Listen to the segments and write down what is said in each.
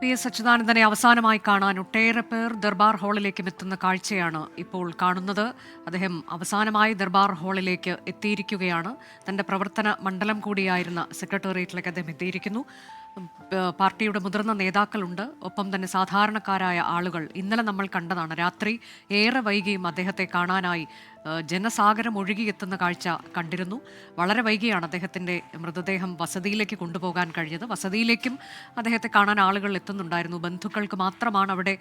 P S അച്യുതാനന്ദനെ അവസാനമായി കാണാൻ ഒട്ടേറെ പേർ ദർബാർ ഹാളിലേക്കും എത്തുന്ന കാഴ്ചയാണ് ഇപ്പോൾ കാണുന്നത്. അദ്ദേഹം അവസാനമായി ദർബാർ ഹാളിലേക്ക് എത്തിയിരിക്കുകയാണ്. തന്റെ പ്രവർത്തന മണ്ഡലം കൂടിയായിരുന്ന സെക്രട്ടേറിയറ്റിലേക്ക് അദ്ദേഹം എത്തിയിരിക്കുന്നു. പാർട്ടിയുടെ മുതിർന്ന നേതാക്കളുണ്ട്. ഒപ്പം തന്നെ സാധാരണക്കാരായ ആളുകൾ. ഇന്നലെ നമ്മൾ കണ്ടതാണ് രാത്രി ഏറെ വൈകിയും അദ്ദേഹത്തെ കാണാനായി ജനസാഗരം ഒഴുകിയെത്തുന്ന കാഴ്ച കണ്ടിരുന്നു. വളരെ വൈകിയാണ് അദ്ദേഹത്തിന്റെ മൃതദേഹം വസതിയിലേക്ക് കൊണ്ടുപോകാൻ കഴിഞ്ഞത്. വസതിയിലേക്കും അദ്ദേഹത്തെ കാണാൻ ആളുകൾ എത്തുന്നുണ്ടായിരുന്നു. ബന്ധുക്കൾക്ക് മാത്രമാണ് അവിടെ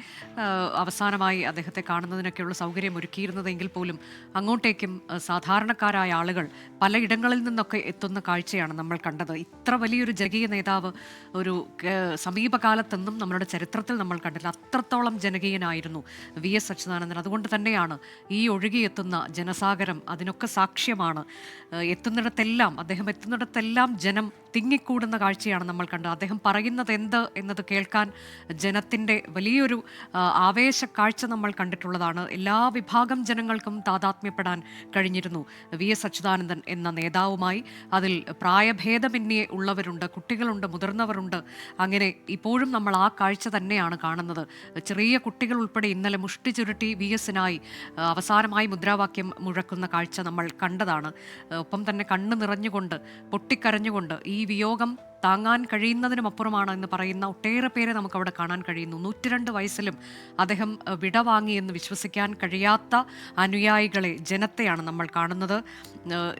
അവസാനമായി അദ്ദേഹത്തെ കാണുന്നതിനൊക്കെയുള്ള സൗകര്യം ഒരുക്കിയിരുന്നതെങ്കിൽ പോലും അങ്ങോട്ടേക്കും സാധാരണക്കാരായ ആളുകൾ പലയിടങ്ങളിൽ നിന്നൊക്കെ എത്തുന്ന കാഴ്ചയാണ് നമ്മൾ കണ്ടത്. ഇത്ര വലിയൊരു ജനകീയ നേതാവ് ഒരു സമീപകാലത്തെന്നും സമീപകാലത്തൊന്നും നമ്മുടെ ചരിത്രത്തിൽ നമ്മൾ കണ്ടില്ല. അത്രത്തോളം ജനകീയനായിരുന്നു വി എസ് അച്യുതാനന്ദൻ. അതുകൊണ്ട് തന്നെയാണ് ഈ ഒഴുകിയെത്തുന്ന ജനസാഗരം അതിനൊക്കെ സാക്ഷ്യമാണ്. എത്തുന്നിടത്തെല്ലാം അദ്ദേഹം എത്തുന്നിടത്തെല്ലാം ജനം തിങ്ങിക്കൂടുന്ന കാഴ്ചയാണ് നമ്മൾ കണ്ടത്. അദ്ദേഹം പറയുന്നത് എന്ത് എന്നത് കേൾക്കാൻ ജനത്തിന്റെ വലിയൊരു ആവേശ കാഴ്ച നമ്മൾ കണ്ടിട്ടുള്ളതാണ്. എല്ലാ വിഭാഗം ജനങ്ങൾക്കും താതാത്മ്യപ്പെടാൻ കഴിഞ്ഞിരുന്നു. വി. എസ്. അച്യുതാനന്ദൻ എന്ന നേതാവുമായി അതിൽ പ്രായഭേദമന്യേ ഉള്ളവരുണ്ട് കുട്ടികളുണ്ട് മുതിർന്നവരുണ്ട്. അങ്ങനെ ഇപ്പോഴും നമ്മൾ ആ കാഴ്ച തന്നെയാണ് കാണുന്നത്. ചെറിയ കുട്ടികൾ ഉൾപ്പെടെ ഇന്നലെ മുഷ്ടി ചുരുട്ടി വി. എസിനായി അവസാനമായി മുദ്രാവാക്യം മുഴക്കുന്ന കാഴ്ച നമ്മൾ കണ്ടതാണ്. ഒപ്പം തന്നെ കണ്ണ് നിറഞ്ഞുകൊണ്ട് പൊട്ടിക്കരഞ്ഞുകൊണ്ട് ഈ വിയോഗം താങ്ങാൻ കഴിയുന്നതിനുമപ്പുറമാണ് എന്ന് പറയുന്ന ഒട്ടേറെ പേരെ നമുക്ക് അവിടെ കാണാൻ കഴിയുന്നു. നൂറ്റിരണ്ട് വയസ്സിലും അദ്ദേഹം വിടവാങ്ങിയെന്ന് വിശ്വസിക്കാൻ കഴിയാത്ത അനുയായികളെ ജനത്തെയാണ് നമ്മൾ കാണുന്നത്.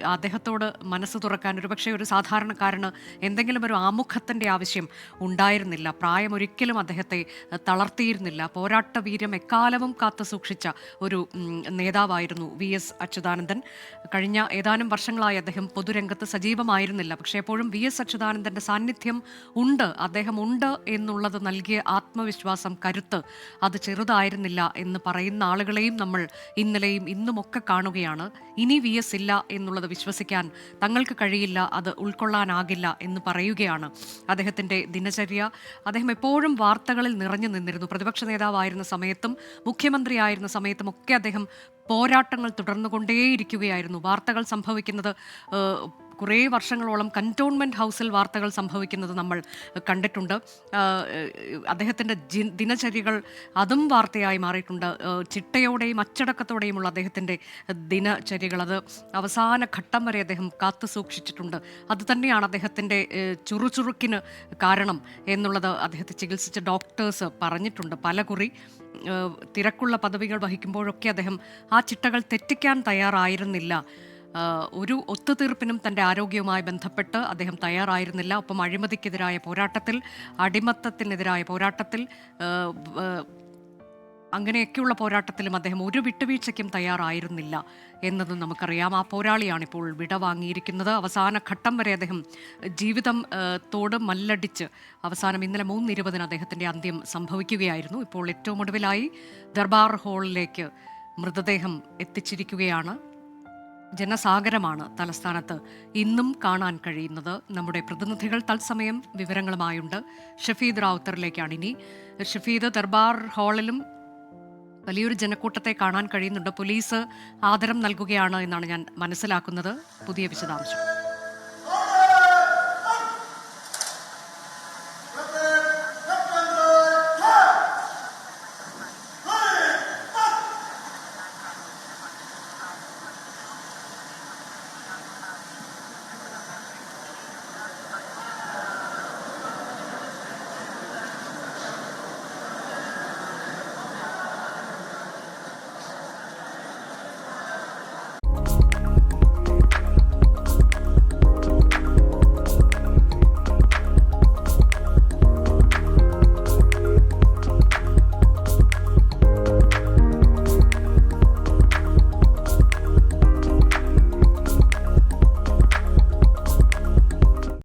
അദ്ദേഹത്തോട് മനസ്സ് തുറക്കാൻ ഒരുപക്ഷെ ഒരു സാധാരണക്കാരന് എന്തെങ്കിലും ഒരു ആമുഖത്തിന്റെ ആവശ്യം ഉണ്ടായിരുന്നില്ല. പ്രായം ഒരിക്കലും അദ്ദേഹത്തെ തളർത്തിയിരുന്നില്ല. പോരാട്ട വീര്യം എക്കാലവും കാത്തു സൂക്ഷിച്ച ഒരു നേതാവായിരുന്നു വി എസ് അച്യുതാനന്ദൻ. കഴിഞ്ഞ ഏതാനും വർഷങ്ങളായി അദ്ദേഹം പൊതുരംഗത്ത് സജീവമായിരുന്നില്ല. പക്ഷേ എപ്പോഴും വി എസ് അച്യുതാനന്ദന്റെ സാന്നിധ്യം ഉണ്ട് അദ്ദേഹം ഉണ്ട് എന്നുള്ളത് നൽകിയ ആത്മവിശ്വാസം കരുത്ത് അത് ചെറുതായിരുന്നില്ല എന്ന് പറയുന്ന ആളുകളെയും നമ്മൾ ഇന്നലെയും ഇന്നുമൊക്കെ കാണുകയാണ്. ഇനി വി എസ് ഇല്ല എന്നുള്ളത് വിശ്വസിക്കാൻ തങ്ങൾക്ക് കഴിയില്ല അത് ഉൾക്കൊള്ളാനാകില്ല എന്ന് പറയുകയാണ് അദ്ദേഹത്തിന്റെ ദിനചര്യ. അദ്ദേഹം എപ്പോഴും വാർത്തകളിൽ നിറഞ്ഞു നിന്നിരുന്നു. പ്രതിപക്ഷ നേതാവായിരുന്ന സമയത്തും മുഖ്യമന്ത്രിയായിരുന്ന സമയത്തും ഒക്കെ അദ്ദേഹം പോരാട്ടങ്ങൾ തുടർന്നുകൊണ്ടേയിരിക്കുകയായിരുന്നു. വാർത്തകൾ സംഭവിക്കുന്നത് കുറേ വർഷങ്ങളോളം കന്റോൺമെന്റ് ഹൗസിൽ വാർത്തകൾ സംഭവിക്കുന്നത് നമ്മൾ കണ്ടിട്ടുണ്ട്. അദ്ദേഹത്തിന്റെ ദിനചര്യകൾ അതും വാർത്തയായി മാറിയിട്ടുണ്ട്. ചിട്ടയോടെയും അച്ചടക്കത്തോടെയുമുള്ള അദ്ദേഹത്തിന്റെ ദിനചര്യകൾ. അത് അവസാന ഘട്ടം വരെ അദ്ദേഹം കാത്തു സൂക്ഷിച്ചിട്ടുണ്ട്. അത് തന്നെയാണ് അദ്ദേഹത്തിന്റെ ചുറുചുറുക്കിന് കാരണം എന്നുള്ളത് അദ്ദേഹത്തെ ചികിത്സിച്ച ഡോക്ടേഴ്സ് പറഞ്ഞിട്ടുണ്ട്. പല കുറി തിരക്കുള്ള പദവികൾ വഹിക്കുമ്പോഴൊക്കെ അദ്ദേഹം ആ ചിട്ടകൾ തെറ്റിക്കാൻ തയ്യാറായിരുന്നില്ല. ഒരു ഒത്തുതീർപ്പിനും തന്റെ ആരോഗ്യവുമായി ബന്ധപ്പെട്ട് അദ്ദേഹം തയ്യാറായിരുന്നില്ല. ഒപ്പം അഴിമതിക്കെതിരായ പോരാട്ടത്തിൽ അടിമത്തത്തിനെതിരായ പോരാട്ടത്തിൽ അങ്ങനെയൊക്കെയുള്ള പോരാട്ടത്തിലും അദ്ദേഹം ഒരു വിട്ടുവീഴ്ചയ്ക്കും തയ്യാറായിരുന്നില്ല എന്നതും നമുക്കറിയാം. ആ പോരാളിയാണ് ഇപ്പോൾ വിട വാങ്ങിയിരിക്കുന്നത്. അവസാന ഘട്ടം വരെ അദ്ദേഹം ജീവിതം തോട് മല്ലടിച്ച് അവസാനം ഇന്നലെ മൂന്നിരുപതിന് അദ്ദേഹത്തിന്റെ അന്ത്യം സംഭവിക്കുകയായിരുന്നു. ഇപ്പോൾ ഏറ്റവും ഒടുവിലായി ദർബാർ ഹാളിലേക്ക് മൃതദേഹം എത്തിച്ചിരിക്കുകയാണ്. ജനസാഗരമാണ് തലസ്ഥാനത്ത്. ഇന്നും കാണാൻ കഴിയുന്നത് നമ്മുടെ പ്രതിനിധികൾ തത്സമയം വിവരങ്ങളുമായുണ്ട്. ഷഫീദ് റാവുത്തറിലേക്കാണ് ഇനി. ഷഫീദ് ദർബാർ ഹാളിലും വലിയൊരു ജനക്കൂട്ടത്തെ കാണാൻ കഴിയുന്നുണ്ട്. പോലീസ് ആദരം നൽകുകയാണ് എന്നാണ് ഞാൻ മനസ്സിലാക്കുന്നത്. പുതിയ വിശദാംശം.